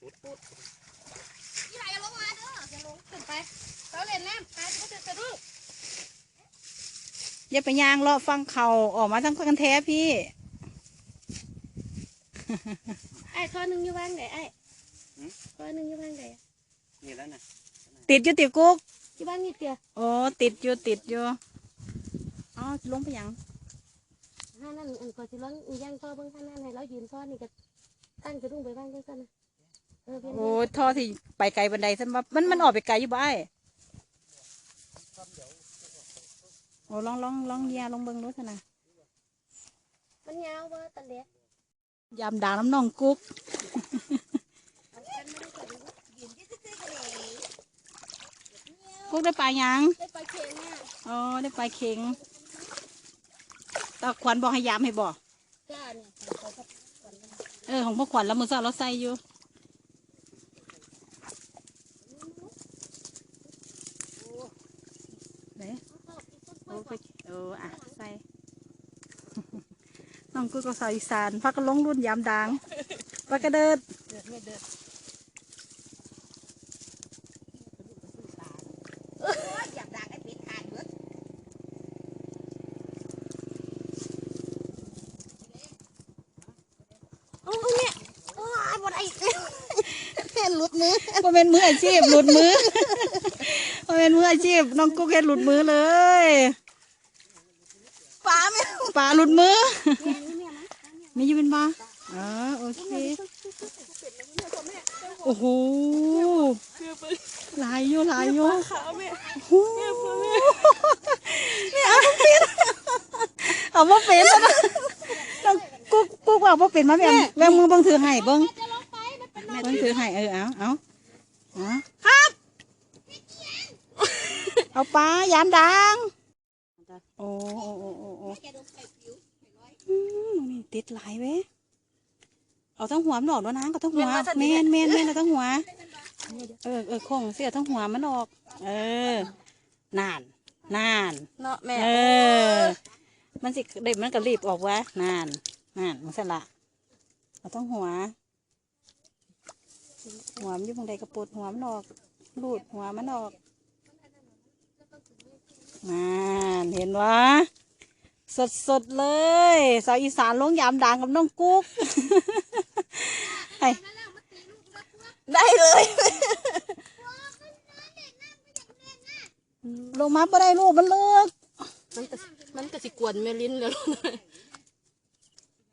นี่ไหลลงมาเด้ออย่าลงขึ้นไปเราเล่นน้ำไปก็จะสะดุ้งอย่าไปยางเลาะฟังเขาออกมาทั้งกันแท้พี่ ไอ้ข้อหนึ่งอยู่บ้านไหนไอ้ข้อหนึ่งอยู่บ้านไหนนี่แล้วนะติดอยู่ติดกุ๊กอยู่บ้านนี่เตียโอ้ติดอยู่ติดอยู่อ๋อลงไปยังห้านั่นอันก่อนสิร้องอีย่างข้อเบิ่งข้างนั่นให้เรายืนข้อนี่ก็ตั้งสะดุ้งไปบ้านกันนะเออเพียง โอ้ท่อที่ไปไกลบันไดซะว่ามันมันออกไปไกลอยู่บ่ไอ้โอ้ลองลองลองเยียลองเบิ่งดูซะนะมันยาวว่าตะเล็กยามด่าน้ำน้องกุ๊กกุ๊กได้ปลายังได้ไปเค็งเนี่ยอ๋อได้ปลาเข็งตาขวัญบอกให้ยามให้บอกจ้าเนี่ยเขาก็เออของพ่อขวัญแล้วมือเช้าเราใส่อยู่ไหนโอ้ไปโอ้อะใส่ น้องกุ้ยก็สาวอีสานพักก็ลงรุ่นยามดังพักก็เดินเดือดไม่เดือดอยากดังไอ้ปิดทานเบิดโอ้ยเนี่ยโอ้ยหมดไอ้แค่หลุดมือก็เป็นมืออาชีพหลุดมือก็เป็นมืออาชีพน้องกุ้งเฮ็ดหลุดมือเลย ฟ้าไม่ปลาหลุดมือเนี่ยเนี่ยมั้งมีอยู่เป็นปะอ๋อโอเคโอ้โหหลายอยู่หลายอยู่ขาวแม่โอ้โหเนี่ยเอาบ่เป็น เอาบ่เป็นแล้วนะน้องกุ๊กกุ๊กว่าบ่เป็นมาแม่แม่มือเบิ่งถือให้เบิ่งจะลงไปมันเป็นเบิ่งถือให้เออเอาเอาเอาครับ เอาปลายามดัง โอ้โอ้โอ้โอ้โอ้แกโดนไข่ผิวอืมนี่ติดหลายเว้ยเอาทั้งหัวมันออกแล้วนะก็ทั้งหัวแม่นแม่นแม่นเอาทั้งหัว เออเออคงเสียทั้งหัวมันออก เออนานนานเนาะแม่เออ มันสิเด็มันก็รีบออกวะนานนานมันสละเอาทั้งหัว หัวมันอยู่ตรงใดกระปุดหัวมันออกรูดหัวมันออก นานเห็นวะสดสดๆเลย สาวอีสานลงยามดังกับน้องกุ๊กไอได้เลย ลงมาไ่ได้ลูกมันเลิกมันก็มันก็สิกวนแม่ลิ้นแล้ว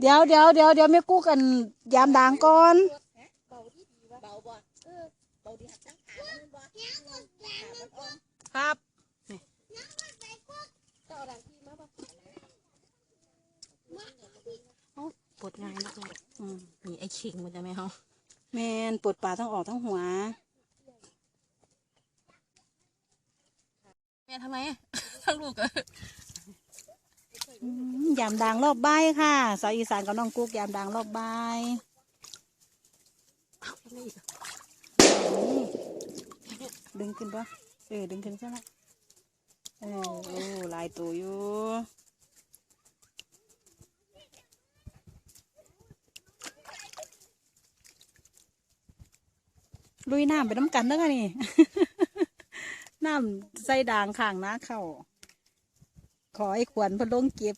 เดี๋ยวเดี๋ยวเดี๋ยวเดี๋ยวแม่กู้กันยามด่างก่อนเบาบ่เออเบาดีหักตั้งขามันบ่ครับ ก็เอาดังที่มาบ่ ปวดงานแล้วอืม นี่ไอ้ ชิงมันจะไม่เฮาแมนปวดปลาทั้งออกทั้งหัว แม่ทำไมทั้งลูกอะอืมยามด่างรอบบ่ายค่ะสาวอีสานกับน้องกุ๊กยามด่างรอบบ่ายไม่อีกนี่ดึงขึ้นปะเออดึงขึ้นซะละเออโอ้หลายตัวอยู่ ลุยน้ำไปน้ำกันเด้อค่ะนี่ น้ำใส่ด่างข้างนะเข้า ขอไอ้ขวัญเพนลงเก็บ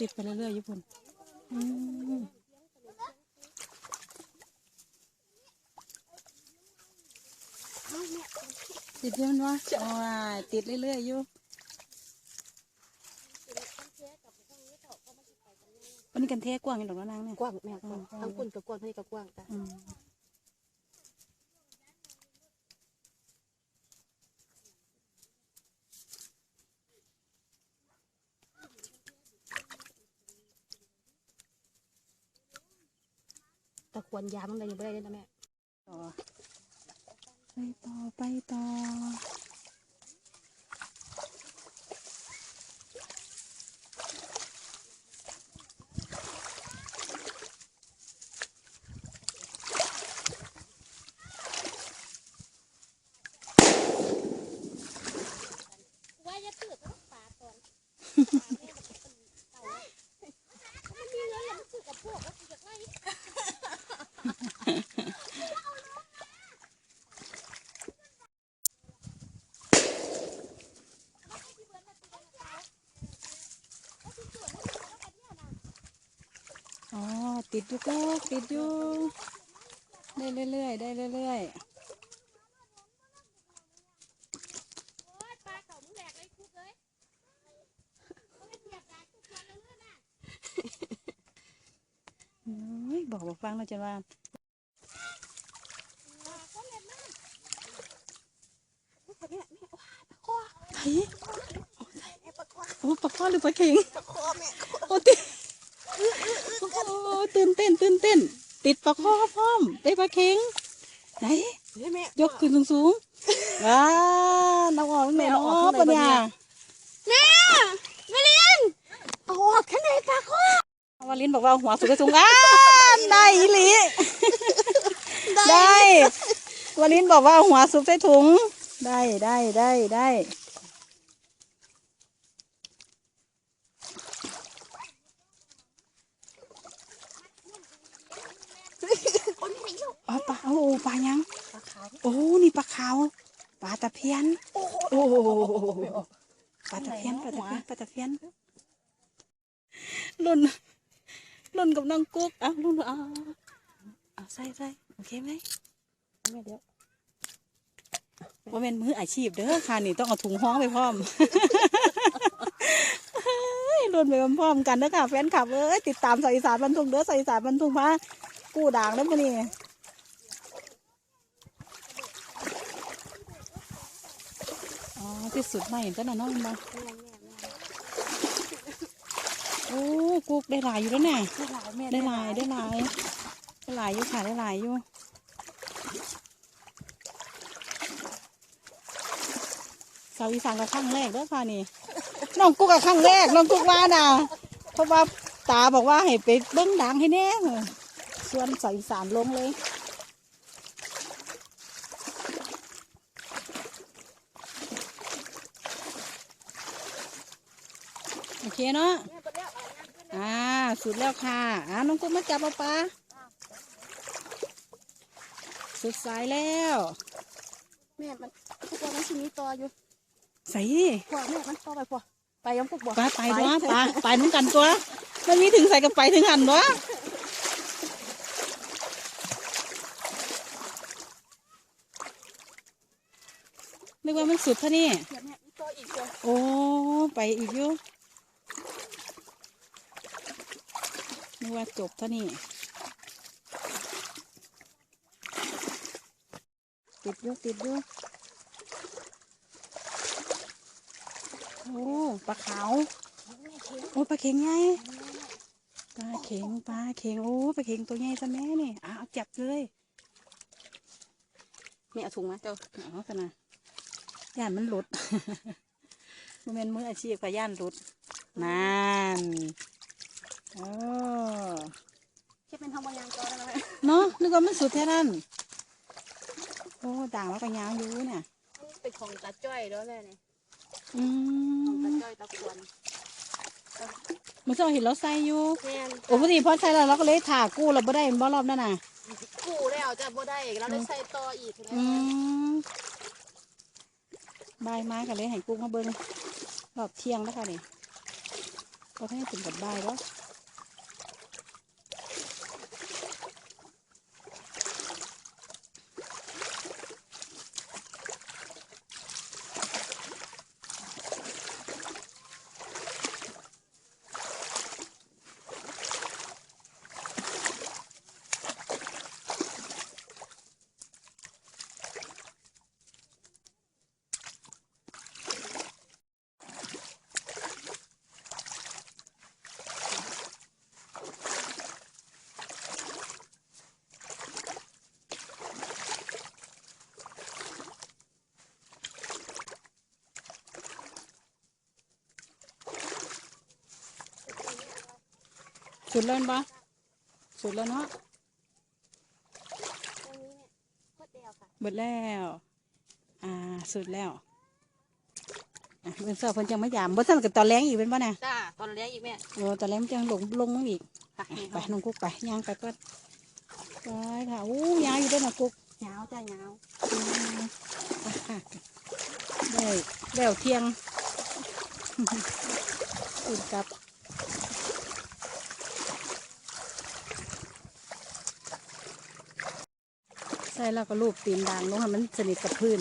ติดไปเรื่อยๆญี่ปุ่นอืม ติดเยอะมันวะโอ้ยติดเรื่อยๆอยู่วันนี้กันเทกว้างอย่างดอกนางเนี่ยกว้างแม่กว้างทั้งคนก็กว้างให้ก็กว้างจ้ะอืมแต่ควรยามันอะไรยังไม่ได้เลยนะแม่ ต่อไป ติดอยู่กุ๊กติดอยู่ได้เรื่อยๆได้เรื่อยๆบอกบอกฟังเราจะว่าไหนโอ้ปลาข้อหรือปลาเข็งโอ้ติ โอ้ตื่นเต้นตื่นเต้น ติดปลาข้อพร้อมได้ปลาเข็งไหนเฮ้ยแม่ยกขึ้นสูงสูงๆว้าน้องออกแม่น้องออกปัญญาเอาออกแค่ไหนปากข้อวาลินบอกว่าหัวสูงสูงอ้าได้อีหลีได้วาลินบอกว่าหัวสุกใส่ถุง ได้ได้ได้ได้ อ๋อปลาโอ้โหปลายังปลาขาวโอ้นี่ปลาขาวปลาตะเพียน โอ้โหปลาตะเพียนปลาตะเพียนปลาตะเพียนรุ่นรุ่นกับน้องกุ๊กเอารุ่นเอาเอาใส่ใส่โอเคไหมแม่เดี๋ยวว่าเป็นมืออาชีพเด้อค่ะนี่ต้องเอาถุงห้องไปพร้อมเฮ้ยรุ่นไปพร้อมๆกันเด้อค่ะแฟนคลับเอ้ยติดตามสายอีสานบรรทุงเด้อสายอีสานบรรทุงมา กู้ด่างแล้วมื้อนี้อ๋อที่สุดไม่เห็นก็น่ะเน้องมาโอ้กุ๊กได้หลายอยู่แล้วเนี่ยได้หลายแม่ได้หลายได้หลายได้หลายอยู่ค่ะได้หลายอยู่สาวอีสานกับครั้งแรกเด้อค่ะนี่น้องกุ๊กกับครั้งแรกน้องกุ๊กว่าน่ะเพราะว่าตาบอกว่าให้ไปเบิ้งดังให้แน่ ส่วนสาวอีสานลงเลยโอเคเนาะแม่ไปแล้วอะไรนะอ่าสุดแล้วค่ะอ่าน้องกุ๊กมาจับเอาปลาสุดสายแล้วแม่มันพวกมันชิมีต่ออยู่ใส่พ่อแม่มันต่อไปพ่อไปยังพวกบ่ปลาไปตัวปลาไปเหมือนกันตัวมันมีถึงใส่กับไปถึงหันวะ นึกว่ามันสุดเท่านี้เดี๋ยวแม่มีต่ออีกตัวโอ้ ไปอีกอยู่นึกว่าจบเท่านี้ติดอยู่ติดอยู่โอ้ปลาขาวโอ้ปลาเข็งไงปลาเข็งปลาเข็งโอ้ปลาเข็งตัวใหญ่ซะแม่นี่อะเอาจับเลยแม่เอาถุงมาเจ้าเอาสนะ ย่านมันหลุดมันเป็นมืออาชีพกับย่านหลุดนั่นโอ้แค่เป็นทำบางอย่างต่อได้ไหมเนาะนึกว่ามันสุดแค่นั้นโอ้ด่างแล้วก็ยาวอยู่เนี่ยเป็นของตาจ้อยแล้วแม่เนี่ยอืของตามจ้อยตาควรมันจะเห็นเราใส่อยู่แม่นโอ้พอดีพอใส่แล้วเราก็เลยถ่ากู้เราไม่ได้บ่รอบนั่นน่ะกู้แล้วจะบ่ได้เราได้ใส่ต่ออีกนะอืม บายมากันเลยให้กุ้งมาเบิ้งรอบเที่ยงแล้วค่ะนี่ก็ให้ถึงกับบายแล้ว สุดแล้วปะสุดแล้วเนาะตรงนี้เนี่ยโคตรเดียวค่ะหมดแล้ว อ่า สุดแล้วอะเพิ่นเสิร์ฟเพิ่นจังไม่ยามบ่ทันกับตอนแรงอีกเป็นป่ะเนี่ยจ้าตอนเลี้ยงอีกแม่โอ้ตอนแรงมันจังลงลงมั้งอีกค่ะอะไปน้องกุ๊กไปย่างไปก่อนไปค่ะอู้ยาวอยู่ด้วยนะกุ๊กยาวจ้ายาวอืมไปค่ะได้แล้วเที่ยงตื่นกลับ ใส่แล้วก็ลูบตีนดังลงให้มันสนิทกับพื้น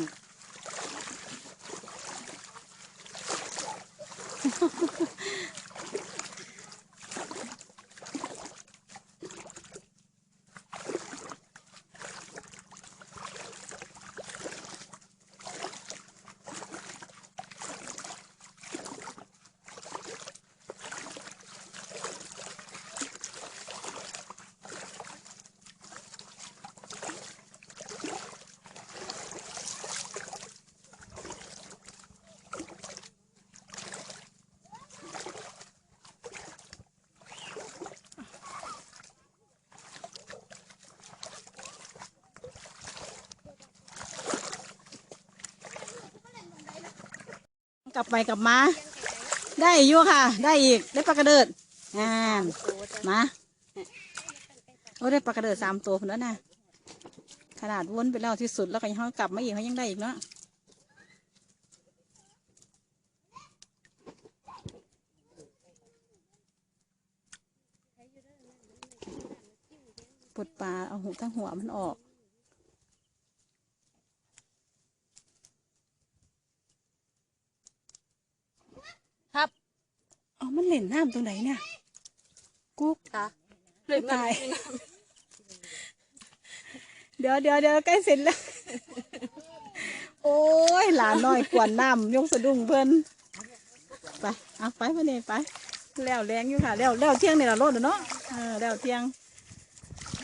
กลับไปกลับมา ได้อยู่ค่ะ ได้อีก ได้ปลากระเดิดงานมาโอ้ได้ปลากระเดิดสามตัวคนแล้วนะขนาดวนไปแล้วที่สุดแล้วก็ยังกลับมาอีกเขายังได้อีกเนาะปวดปลาเอาหูทั้งหัวมันออก ครับ เอา มันเล่นน้ำตรงไหนเนี่ย กุ๊กค่ะตาย เดี๋ยวเดี๋ยวเดี๋ยวใกล้เสร็จแล้ว โอ้ยหลานน้อยกวนน้ำยกสะดุ้งเพิ่นไปเอาไปมาเนี่ยไปแล้วแรงอยู่ค่ะแล้วแล้วเที่ยงเนี่ยเราโลดเนาะเออแล้วเที่ยง